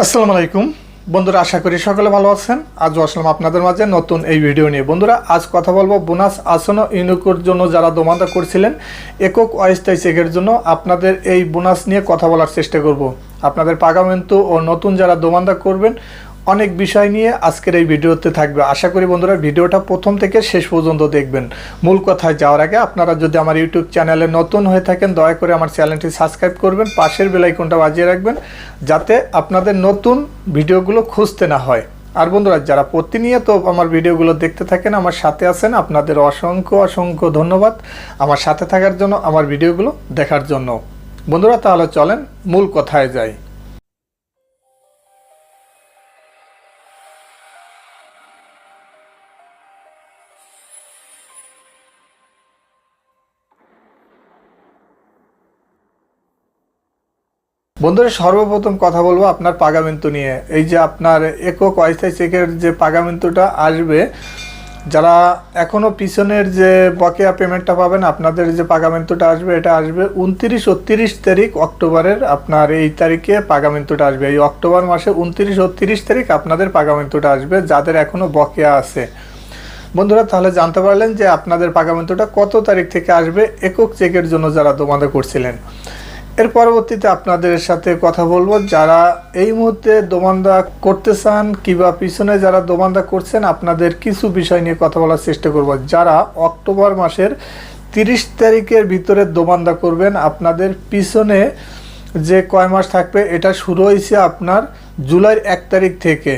আসসালামু আলাইকুম। বন্ধুরা, আশা করি সকলে ভালো আছেন। আজও আসলাম আপনাদের মাঝে নতুন এই ভিডিও নিয়ে। বন্ধুরা, আজ কথা বলব বোনাস আসন ইউনিকোর জন্য যারা দমাদা করছিলেন, একক অস্থায়ী চেকের জন্য আপনাদের এই বোনাস নিয়ে কথা বলার চেষ্টা করব। আপনাদের পাগামেন্তু ও নতুন যারা দোমান্দা করবেন অনেক বিষয় নিয়ে আজকের এই ভিডিওতে থাকবে। আশা করি বন্ধুরা ভিডিওটা প্রথম থেকে শেষ পর্যন্ত দেখবেন। মূল কথায় যাওয়ার আগে আপনারা যদি আমার ইউটিউব চ্যানেলে নতুন হয়ে থাকেন, দয়া করে আমার চ্যানেলটি সাবস্ক্রাইব করবেন, পাশের বেলাইকনটা বাজিয়ে রাখবেন, যাতে আপনাদের নতুন ভিডিওগুলো খুঁজতে না হয়। আর বন্ধুরা, যারা প্রতিনিয়ত আমার ভিডিওগুলো দেখতে থাকেন, আমার সাথে আছেন, আপনাদের অসংখ্য অসংখ্য ধন্যবাদ আমার সাথে থাকার জন্য, আমার ভিডিওগুলো দেখার জন্য। বন্ধুরা, তাহলে চলেন মূল কথায় যাই। বন্ধুরা, সর্বপ্রথম কথা বলব আপনার পাগামেন্তু নিয়ে। এই যে আপনার একক ওয়াইফাই চেকের যে পাগামেন্তুটা আসবে, যারা এখনও পিছনের যে বকেয়া পেমেন্টটা পাবেন, আপনাদের যে পাগামেন্তুটা আসবে, এটা আসবে উনত্রিশ তিরিশ তারিখ অক্টোবরের আপনার এই তারিখে পাগামেন্তুটা আসবে। এই অক্টোবর মাসে উনত্রিশ তিরিশ তারিখ আপনাদের পাগামেন্তুটা আসবে, যাদের এখনও বকেয়া আছে। বন্ধুরা, তাহলে জানতে পারলেন যে আপনাদের পাগামেন্তুটা কত তারিখ থেকে আসবে, একক চেকের জন্য যারা দোমাদা করছিলেন। এর পরবর্তীতে আপনাদের সাথে কথা বলব যারা এই মুহূর্তে দোমান্দা করতে চান কিংবা পিছনে যারা দোমান্দা করছেন, আপনাদের কিছু বিষয় নিয়ে কথা বলার চেষ্টা করব। যারা অক্টোবর মাসের তিরিশ তারিখের ভিতরে দোমান্দা করবেন, আপনাদের পিছনে যে কয় মাস থাকবে, এটা শুরু হয়েছে আপনার জুলাইয়ের এক তারিখ থেকে।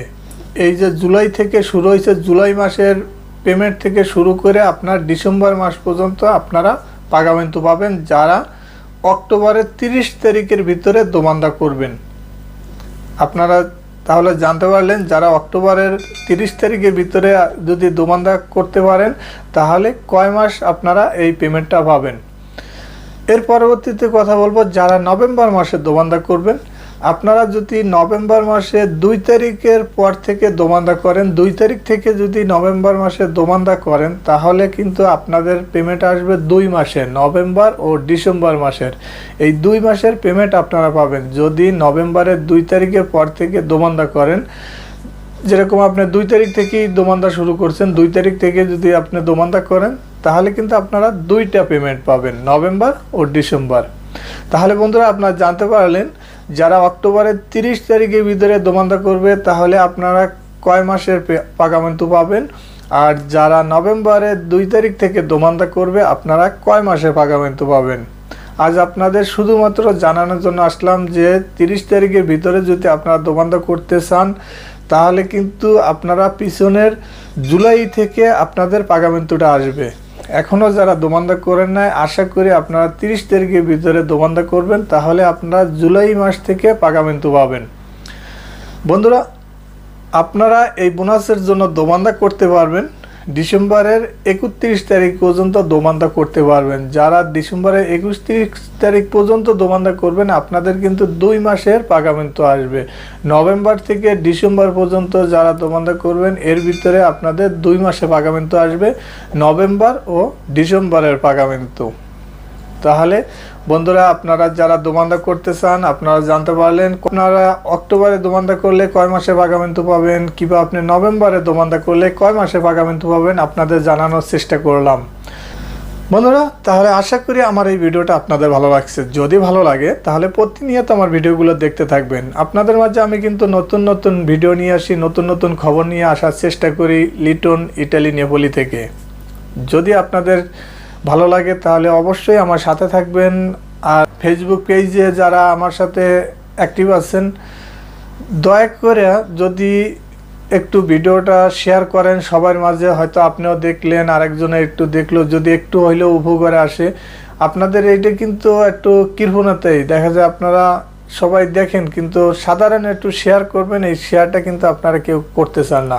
এই যে জুলাই থেকে শুরু হয়েছে, জুলাই মাসের পেমেন্ট থেকে শুরু করে আপনার ডিসেম্বর মাস পর্যন্ত আপনারা পাগামেন্তু পাবেন। যারা অক্টোবরের তিরিশ তারিখের ভিতরে দোমান্দা করবেন। আপনারা তাহলে জানতে পারলেন, যারা অক্টোবরের তিরিশ তারিখের ভিতরে যদি দোমান্দা করতে পারেন, তাহলে কয় মাস আপনারা এই পেমেন্টটা পাবেন। এর পরবর্তীতে কথা বলব, যারা নভেম্বর মাসে দোমান্দা করবেন আপনারা যদি নভেম্বর মাসে দুই তারিখের পর থেকে দোমান্দা করেন, দুই তারিখ থেকে যদি নভেম্বর মাসে দোমান্দা করেন, তাহলে কিন্তু আপনাদের পেমেন্ট আসবে দুই মাসে, নভেম্বর ও ডিসেম্বর মাসের। এই দুই মাসের পেমেন্ট আপনারা পাবেন। যদি নভেম্বরের দুই তারিখের পর থেকে দোমান্দা করেন, যেরকম আপনি দুই তারিখ থেকেই দোমান্দা শুরু করছেন, দুই তারিখ থেকে যদি আপনি দোমান্দা করেন, তাহলে কিন্তু আপনারা দুইটা পেমেন্ট পাবেন, নভেম্বর ও ডিসেম্বর। তাহলে বন্ধুরা আপনারা জানতে পারলেন, যারা অক্টোবরের তিরিশ তারিখের ভিতরে দোমান্দা করবে, তাহলে আপনারা কয় মাসের পাগামেন্তু পাবেন। আর যারা নভেম্বরের দুই তারিখ থেকে দোমান্দা করবে, আপনারা কয় মাসের পাগামেন্তু পাবেন। আজ আপনাদের শুধুমাত্র জানানোর জন্য আসলাম যে, তিরিশ তারিখের ভিতরে যদি আপনারা দোমান্দা করতে চান, তাহলে কিন্তু আপনারা পিছনের জুলাই থেকে আপনাদের পাগামেন্তুটা আসবে। এখনও যারা দোমান্দা করেন নাই, আশা করি আপনারা তিরিশ তারিখের ভিতরে দোমান্দা করবেন, তাহলে আপনারা জুলাই মাস থেকে পাগামেন্তু পাবেন। বন্ধুরা, আপনারা এই বোনাসের জন্য দোমান্দা করতে পারবেন। ডিসেম্বরের একত্রিশ তারিখ পর্যন্ত দোমান্দা করতে পারবেন। যারা ডিসেম্বরের একত্রিশ তারিখ পর্যন্ত দোমান্দা করবেন, আপনাদের কিন্তু দুই মাসের পাগামিন্ত আসবে। নভেম্বর থেকে ডিসেম্বর পর্যন্ত যারা দোমান্দা করবেন, এর ভিতরে আপনাদের দুই মাসে পাগামিন্ত আসবে, নভেম্বর ও ডিসেম্বরের পাগামেন্তু। তাহলে বন্ধুরা, আপনারা যারা দোমান্দা করতে চান, আপনারা জানতে পারলেন আপনারা অক্টোবরে দোমান্দা করলে কয় মাসে পাগামেন্তু পাবেন, কিংবা আপনি নভেম্বরে দোমান্দা করলে কয় মাসে পাগামেন্তু পাবেন, আপনাদের জানানোর চেষ্টা করলাম। বন্ধুরা, তাহলে আশা করি আমার এই ভিডিওটা আপনাদের ভালো লাগছে। যদি ভালো লাগে, তাহলে প্রতিনিয়ত আমার ভিডিওগুলো দেখতে থাকবেন। আপনাদের মাঝে আমি কিন্তু নতুন নতুন ভিডিও নিয়ে আসি, নতুন নতুন খবর নিয়ে আসার চেষ্টা করি লিটন ইটালি নেপোলি থেকে। যদি আপনাদের ভালো লাগে, তাহলে অবশ্যই আমার সাথে থাকবেন। আর ফেসবুক পেজে যারা আমার সাথে অ্যাক্টিভ আছেন, দয়া করে যদি একটু ভিডিওটা শেয়ার করেন, সবার মাঝে হয়তো আপনিও দেখলেন, আরেকজনে একটু দেখল, যদি একটু হইলেও উপকারে আসে। আপনাদের এইটা কিন্তু একটু কৃপণতাই, দেখা যায় আপনারা সবাই দেখেন, কিন্তু সাধারণ একটু শেয়ার করবেন, এই শেয়ারটা কিন্তু আপনারা কেউ করতে চান না।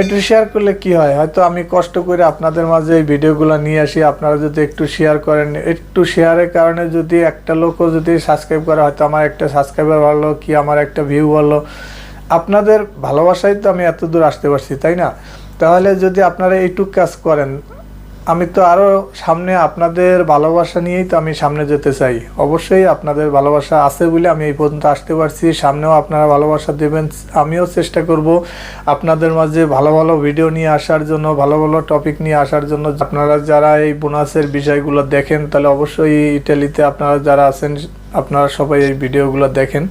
একটু শেয়ার করলে কি হয়? হয়তো আমি কষ্ট করে আপনাদের মাঝে এই ভিডিওগুলো নিয়ে আসি। আপনারা যদি একটু শেয়ার করেন, একটু শেয়ারের কারণে যদি একটা লোকও যদি সাবস্ক্রাইব করে, হয়তো আমার একটা সাবস্ক্রাইবার বাড়লো কি আমার একটা ভিউ বাড়লো। আপনাদের ভালোবাসায় তো আমি এত দূর আসতে পারছি, তাই না? তাহলে যদি আপনারা এইটুক কাজ করেন আমি তো আরও সামনে আপনাদের ভালোবাসা নিয়েই তো আমি সামনে যেতে চাই। অবশ্যই আপনাদের ভালোবাসা আছে বলে আমি এই পর্যন্ত আসতে পারছি। সামনেও আপনারা ভালোবাসা দেবেন, আমিও চেষ্টা করব আপনাদের মাঝে ভালো ভালো ভিডিও নিয়ে আসার জন্য, ভালো ভালো টপিক নিয়ে আসার জন্য। আপনারা যারা এই বোনাসের বিষয়গুলো দেখেন, তাহলে অবশ্যই ইটালিতে আপনারা যারা আছেন, আপনারা সবাই এই ভিডিওগুলো দেখেন।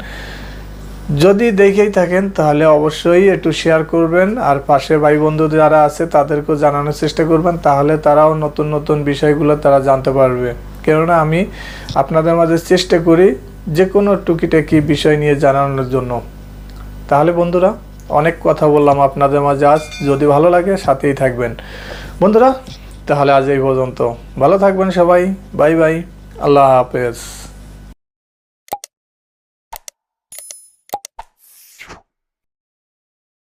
যদি দেখেই থাকেন, তাহলে অবশ্যই একটু শেয়ার করবেন। আর পাশে ভাই বন্ধু যারা আছে, তাদেরকেও জানানোর চেষ্টা করবেন, তাহলে তারাও নতুন নতুন বিষয়গুলো তারা জানতে পারবে। কেননা আমি আপনাদের মাঝে চেষ্টা করি যে কোনো টুকিটাকি বিষয় নিয়ে জানানোর জন্য। তাহলে বন্ধুরা, অনেক কথা বললাম আপনাদের মাঝে আজ। যদি ভালো লাগে, সাথেই থাকবেন। বন্ধুরা, তাহলে আজ এই পর্যন্ত। ভালো থাকবেন সবাই। Bye bye. আল্লাহ হাফেজ।